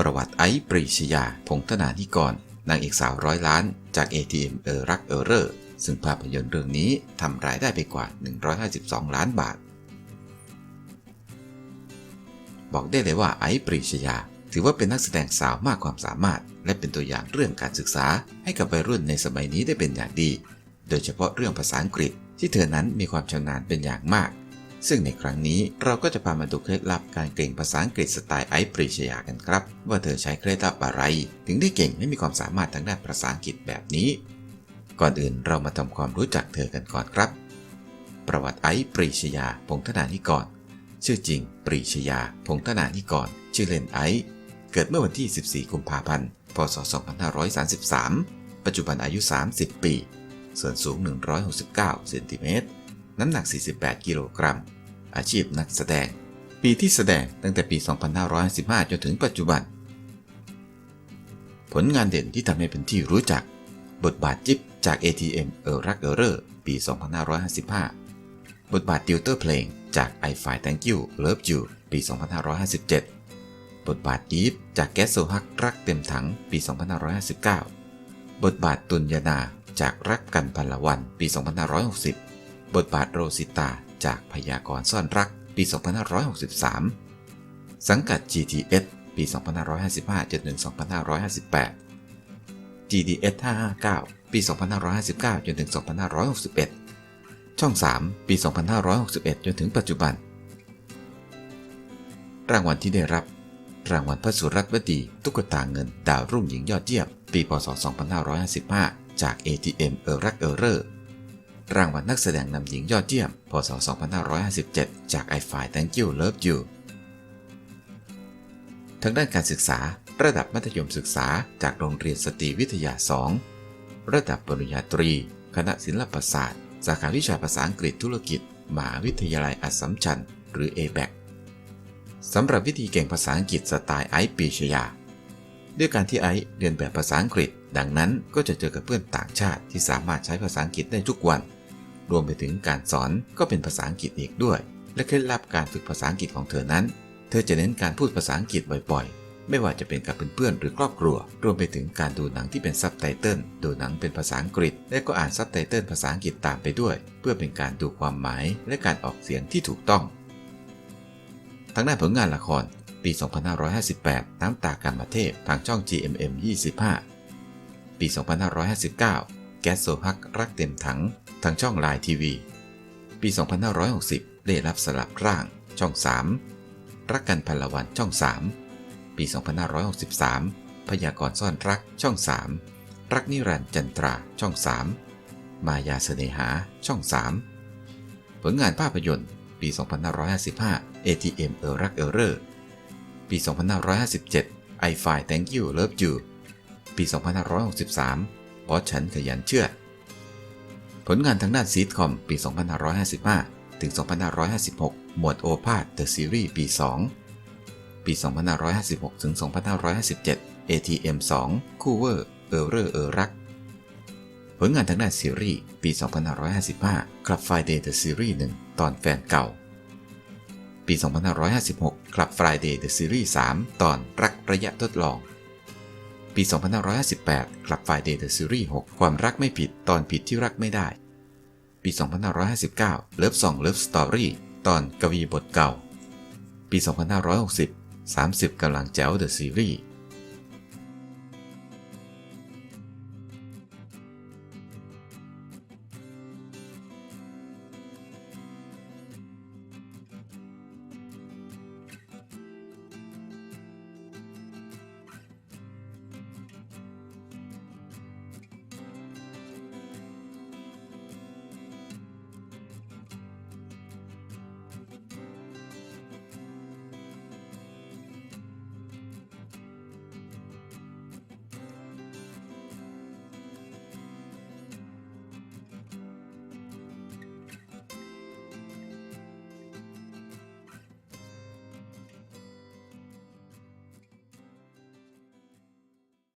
ประวัติไอซ์ปรีชยา พงธนานิกร นางเอกสาวร้อยล้าน จาก ATM เออรักเออเรอร์ซึ่งภาพยนตร์เรื่องนี้ทำรายได้ไปกว่า 152 ล้านบาท บอกได้เลยว่าไอซ์ปรีชยา ถือว่าเป็นนักแสดงสาวมากความสามารถ และเป็นตัวอย่างเรื่องการศึกษาให้กับวัยรุ่นในสมัยนี้ได้เป็นอย่างดี โดยเฉพาะเรื่องภาษาอังกฤษที่เธอนั้นมีความชำนาญเป็นอย่างมาก ซึ่งในครั้งนี้เราก็จะพามาดูเคล็ดลับการเก่งภาษาอังกฤษสไตล์ไอซ์ปรีชยากันครับ ว่าเธอใช้เคล็ดลับอะไร ถึงได้เก่งและมีความสามารถทางด้านภาษาอังกฤษแบบนี้ ก่อนอื่นเรามาทำความรู้จักเธอกันก่อนครับ ประวัติไอซ์ปรีชยา พงธนานิกรชื่อจริง ปรีชยา พงธนานิกรชื่อเล่นไอซ์เกิดเมื่อวันที่ 14 กุมภาพันธ์ พศ 2533 ปัจจุบันอายุ 30 ปี ส่วนสูง 169 เซนติเมตร น้ำหนัก 48 กิโลกรัม อาชีพนักแสดง ปีที่แสดงตั้งแต่ปี 2555จนถึงปัจจุบัน ผลงานเด่นที่ทำให้เป็นที่รู้จัก บทบาทจิ๊บจาก ATM เออรักเออเรอร์ปี 2555 บทบาทติวเตอร์เพลงจาก I f i Thank You Love You ปี 2557 บทบาทยีฟจากแก๊สโซฮักรักเต็มถังปี 2559 บทบาทตุนยนาจากรักกันพันละวันปี 2560 บทบาทโรสิตาจากพยากรซ่อนรักปี 2563 สังกัด GTS ปี 2555จนถึง2558 GDS 559 ปี 2559 จนถึง 2561 ช่อง 3 ปี 2561 จนถึงปัจจุบัน รางวัลที่ได้รับ รางวัลพระสุรัตน์วดี ตุ๊กตาเงิน ดาวรุ่งหญิงยอดเยี่ยม ปี พศ 2555 จาก ATM เออรักเออเรอร์ รางวัลนักแสดงนำหญิงยอดเยี่ยม พศ 2557 จาก I f i Thank You Love You ทางด้านการศึกษา ระดับมัธยมศึกษาจากโรงเรียนสตรีวิทยา 2 ระดับปริญญาตรี คณะศิลปศาสตร์ สาขาวิชาภาษาอังกฤษธุรกิจ มหาวิทยาลัยอัสสัมชัญ หรือ ABAC สำหรับวิธีเก่งภาษาอังกฤษสไตล์ไอซ์ปีชยา ด้วยการที่ไอซ์เรียนแบบภาษาอังกฤษ ดังนั้นก็จะเจอกับเพื่อนต่างชาติที่สามารถใช้ภาษาอังกฤษได้ทุกวัน รวมไปถึงการสอนก็เป็นภาษาอังกฤษอีกด้วย และเคล็ดลับการฝึกภาษาอังกฤษของเธอนั้น เธอจะเน้นการพูดภาษาอังกฤษบ่อยๆ ไม่ว่าจะเป็นกับเพื่อนๆหรือครอบครัว รวมไปถึงการดูหนังที่เป็นซับไตเติลดูหนังเป็นภาษาอังกฤษ และก็อ่านซับไตเติลภาษาอังกฤษตามไปด้วย เพื่อเป็นการดูความหมายและการออกเสียงที่ถูกต้องทางด้านผลงานละคร ปี 2558 น้ำตากรรมเทพทางช่อง GMM 25 ปี 2559 แก๊สโซฮักรักเต็มถังทางช่องไลน์ทีวี ปี 2560 ได้รับสลับร่างช่อง 3 รักกันพลวันช่อง 3 ปี 2563 พยากรณ์ซ่อนรักช่อง 3 รักนิรันดร์จันตราช่อง 3 มายาเสน่หาช่อง 3 ผลงานภาพยนตร์ ปี 2555 ATM เออรักเออเรอร์ปี 2557 I f i Thank You Love You ปี 2563 ราะฉันขยันเชื่อ ผลงานทางด้านซีทคอมปี 2555 ถึง 2556 หมวดโอภาส The Series ปี 2 ปี 2556 ถึง 2557 ATM 2 คู่เวอร์ เออเรอเออรัก ผลงานทางด้านซีรีส์ปี 2555 Club Friday The Series 1 ตอนแฟนเก่า ปี 2556 Club Friday The Series 3 ตอนรักระยะทดลอง ปี 2558 กลับไฟเดย์เดอะซีรีส์6ความรักไม่ผิดตอนผิดที่รักไม่ได้ ปี 2559 เลิฟซองเลิฟสตอรี่ตอนกวีบทเก่า ปี 2560 30กำลังแจ๋วเดอะซีรีส์